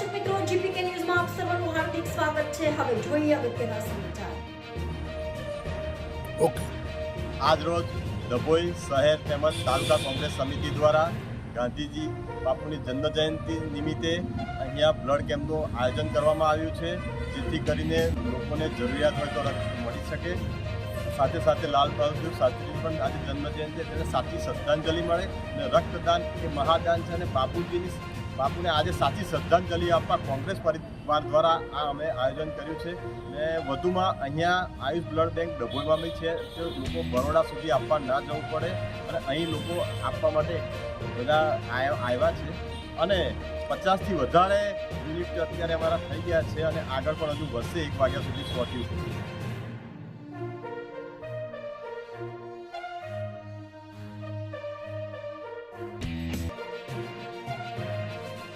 દર્શક મિત્રો, જીપીકે ન્યૂઝમાં આપ સર્વનું હાર્દિક સ્વાગત છે. હવે જોઈએ અગત્યના સમાચાર. ઓકે. આજરોજ ડભોઈ શહેર તેમજ તાલુકા કોંગ્રેસ સમિતિ દ્વારા ગાંધીજી બાપુની જન્મ જયંતિ નિમિત્તે અહીંયા બ્લડ કેમ્પનું આયોજન કરવામાં આવ્યું છે, જેથી કરીને લોકોને જરૂરિયાત હોય તો રક્ત મળી શકે. સાથે સાથે લાલ બહાદુર શાસ્ત્રીની પણ આજે જન્મ જયંતિ તેને સાચી શ્રદ્ધાંજલિ મળે અને રક્તદાન એ મહાદાન છે અને બાપુજીની બાપુને આજે સાચી શ્રદ્ધાંજલિ આપવા કોંગ્રેસ પરિવાર દ્વારા આ અમે આયોજન કર્યું છે ને વધુમાં અહીંયા આયુષ બ્લડ બેંક ડભોઈમાં છે. તો લોકો બરોડા સુધી આપવા ના જવું પડે અને અહીં લોકો આપવા માટે બધા આવ્યા છે. અને પચાસથી વધારે યુનિટ અત્યારે અમારા થઈ ગયા છે અને આગળ પણ હજુ વધશે એક વાગ્યા સુધી પહોંચ્યું છે